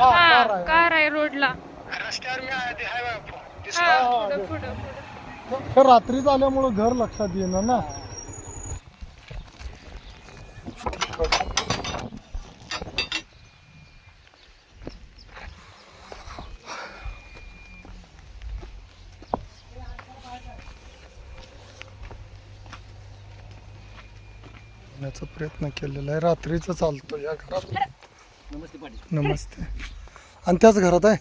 हा कार आहे. रोडला. रस्त्यावर मी आहे ते हा दिसलं पुढं पुढं पुढं. हे रात्रीच आल्यामुळं घर लक्षात येणार ना. येण्याचा प्रयत्न केलेला आहे. रात्रीच चालतो या घरात. नमस्ते पाटील. नमस्ते. आणि त्याच घरात आहे?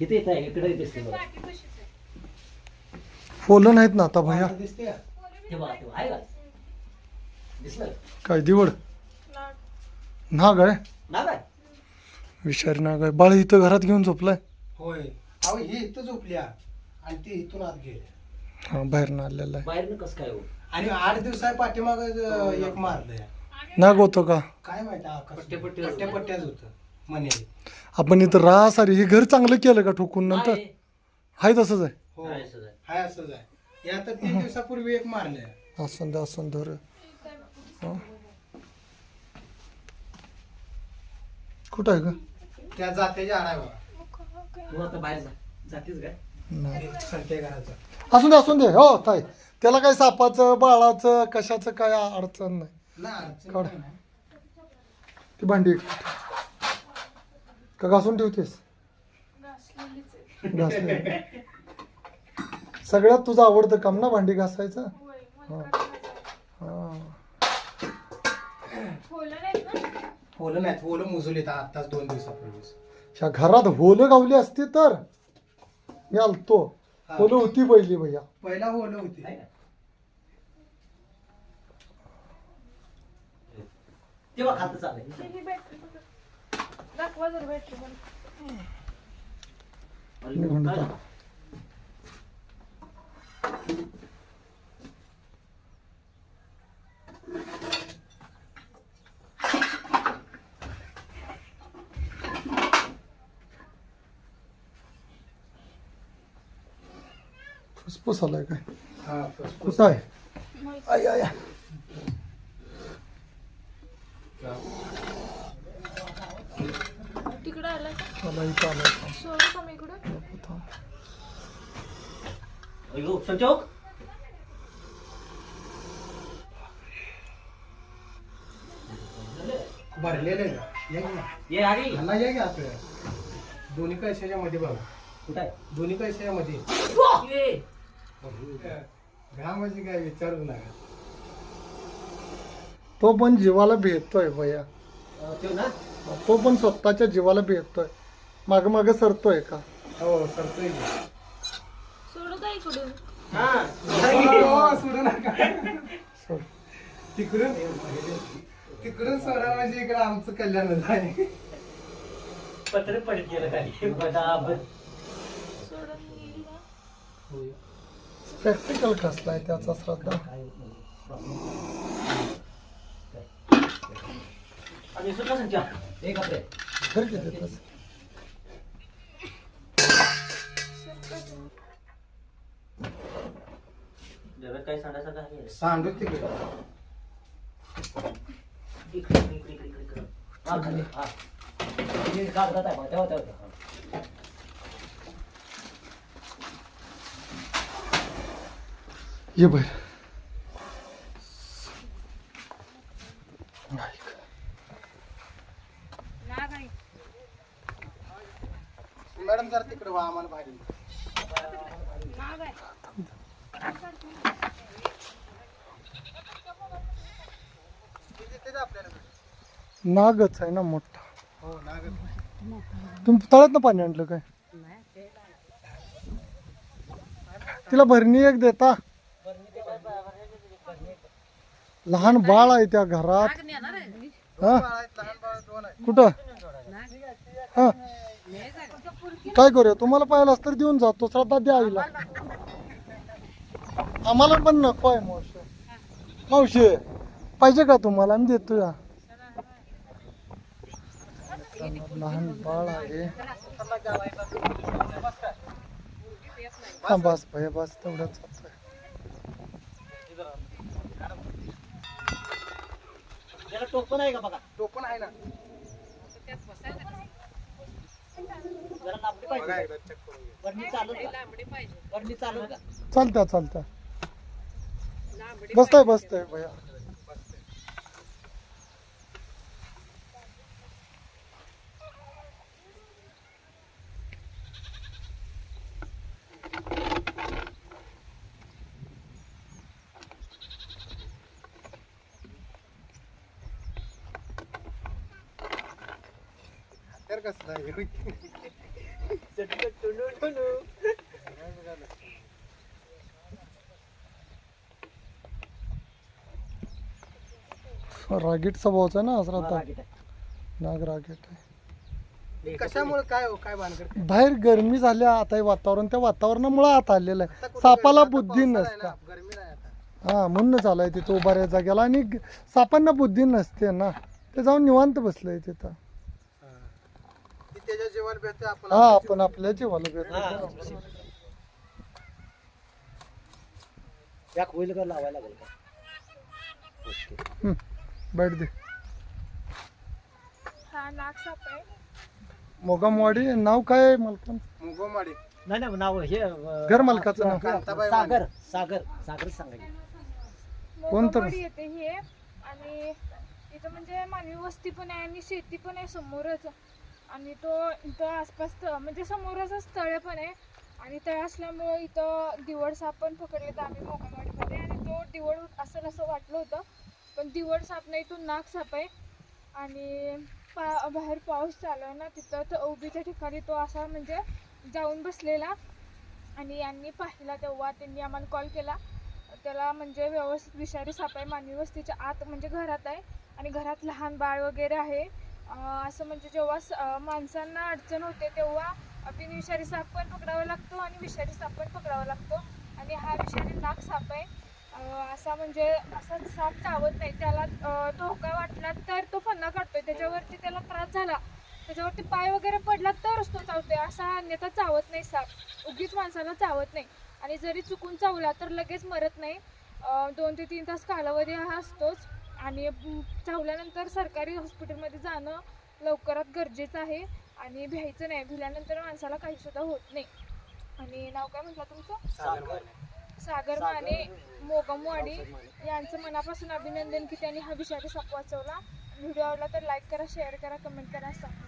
इथे येत आहे इकडे दिसते बघा. फुलं नाहीत ना आता भैया? ते बघा ते आहे का? दिसलं? काय दिवड? नाग आहे? ना काय विषारी नाग आहे. बाळ इथं घरात घेऊन झोपलाय? होय. अहो ही इथं झोपल्या. आणि ती इथून आत गेल्या. हा बाहेर आलेला आहे. बाहेरनं कसं काय हो? आणि आठ दिवसा पाठीमाग एक मारलंय. नाग होतं का? काय माहिती आकाश पट्टे- पट्टे पट्ट्या पट्ट्याच होत म्हणे. आपण इथं रासारी हे घर चांगलं केलं का ठोकून नंतर? आहे. हाय तसंच आहे. हो आहे असंच आहे. हाय असंच आहे. या तर तीन दिवसापूर्वी एक मारलंय. असं दे असं धर हं. कुठं आहे का त्या जात्याच्या आडाय बघा. तू आता बाहेर जा. जातीस काय? नाही. एक संत्या घराचा. असून दे असून दे. हो ताई. त्याला काय सापाचं बाळाचं कशाचं काय अडचण नाही. काढ. ती भांडी का घासून ठेवतेस? घासले सगळ्यात तुझं आवडतं काम ना भांडी घासायचं? हा. हा. होलं नाहीत होलं मुजून आत्ताच दोन ह्या घरात होलं गावली असती तर मी आलतो. होलं होती पहिली भैया. पहिला होलं होती आहे का? तेव्हा खातं चालेल दाखवा जर बॅटरी निघून जा. फुसफुस आलाय काय? हा फस- कुठं आहे? आय आय आय. तिकडं आला आला इथं आलाय. सोडू का मी इकडं? नको थांब. अयो संचोक भरलेलं आहे या की ना. ये आधी. ह्याला या की आपल्या. दोन्ही कैशाच्या मध्ये बघा. कुठं आहे? दोन्ही कैशाच्या मध्ये ये. घ्या म्हणजे काय विचारू नका. तो पण जीवाला भेटतोय भैया. तो पण स्वतःच्या जीवाला भेटतोय. माग माग सरतोय का? हो सरतोय की. सोडू का इकडून हा हो, सोडू नका. सोड. तिकडून तिकडून सोडा म्हणजे इकडे आमचं कल्याण आहे. पत्र पडत गेलं खाली. बदाब प्रॅक्टिकल कसलाय त्याचा श्रद्धा? आणि सुद्धा संचा एक आपले घर किती तसं जगात काही सांगायचं आहे सांडू तिकडे इकडे इकडे इकडे इकडे इकडे हा खाली हा हे कागदात आहे बघा तेव्हा तेव्हा तेव्हा. ये बाहेर ऐक. नाग आहे मॅडम जरा तिकडे वा आम्हाला आहे नागच आहे ना मोठा. हो तुम्ही तळ्यात ना पाणी आणलं काय? तिला भरणी एक देता. लहान बाळ आहे त्या घरात. हा? लहान बाळ दोन आहे कुठं? हा. काय करूया? तुम्हाला पाहिलं तर देऊन जातो श्रद्धा द्या आईला. आम्हाला पण नको आहे मावशी. मावशी पाहिजे का तुम्हाला? आम्ही देतो या लहान बाळ आहे. हा बस भैया बस. तेवढंच होतंय. टोपण आहे का बघा? टोपण आहे ना. जरा लांबडी बघा पाहिजे एकदा check करून घ्या. वरणी चालू का वरणी चालू का चालत्या चालत्या. बसताय बसताय भैया तर कसं आहे? रागीट स्वभावचा ना आज राहता आहे. नाग रागीट आहे. कशामुळे काय हो काय भानगड बाहेर गरमी झाल्या आता हे वातावरण त्या वातावरणामुळे आत आलेलं आहे. सापाला बुद्धी आहे नसता. ना, गरमी नाही आता. हा म्हणून आलाय तिथं उभा राहायचा जागेला आणि ग- सापांना बुद्धी नसते ना. ते जाऊन निवांत बसलंय तिथं. त्याच्या जीवाला भेटते आपण हा आपण आपल्या जीवाला हा. भेटतो या होईल का लावायला लागेल का? ओके. हम्म, बैठ दे. हा नाग साप आहे. मोगामवाडी नाव काय आहे मालकान मुगोमाडी नाही नाही नाव हे अं, घर मालकाचं नाव. कांताबाई सागर सागर सागर सांगायचं. कोणतं? येते हे. आणि इथं म्हणजे मानवी वस्ती पण आहे आणि शेती पण आहे समोरच. आणि तो इथं आसपास म्हणजे समोरच स्थळ पण आहे. आणि तळ असल्यामुळं इथं दिवड साप पण पकडले तर आम्ही मोगमवाडीमध्ये आणि तो दिवड असं असं वाटलं होतं. पण दिवड साप नाही तो नाग साप आहे. आणि पा बाहेर पाऊस चालू आहे ना तिथं तर उभीच्या ठिकाणी तो असा म्हणजे जाऊन बसलेला. आणि यांनी पाहिला तेव्हा त्यांनी आम्हाला कॉल केला. त्याला म्हणजे व्यवस्थित विषारी साप आहे मानवी वस्तीच्या आत म्हणजे घरात आहे. आणि घरात लहान बाळ वगैरे आहे. असं म्हणजे जेव्हा स- माणसांना अडचण होते तेव्हा बिनविषारी साप पण पकडावा लागतो आणि विषारी साप पण पकडावा लागतो. आणि हा विषारी नाग साप आहे. असा म्हणजे असा साप चावत नाही. त्याला धोका वाटला तर तो फन्ना काढतोय. त्याच्यावरती त्याला त्रास झाला. त्याच्यावरती पाय वगैरे पडला तरच तो चावतोय. असा अन्यथा चावत नाही साप. उगीच माणसाला चावत नाही. आणि जरी चुकून चावला तर लगेच मरत नाही. दोन ते तीन तास कालावधी हा असतोच. आणि चावल्यानंतर सरकारी हॉस्पिटलमध्ये जाणं लवकरात गरजेचं आहे. आणि भ्यायचं नाही भिल्यानंतर माणसाला काही सुद्धा होत नाही. आणि नाव काय म्हटलं तुमचं? सागर माने. मोगमवाडी. यांचं मनापासून अभिनंदन की त्यांनी हा विषारी साप वाचवला. व्हिडिओ आवडला तर लाईक करा शेअर करा कमेंट करा. सांगा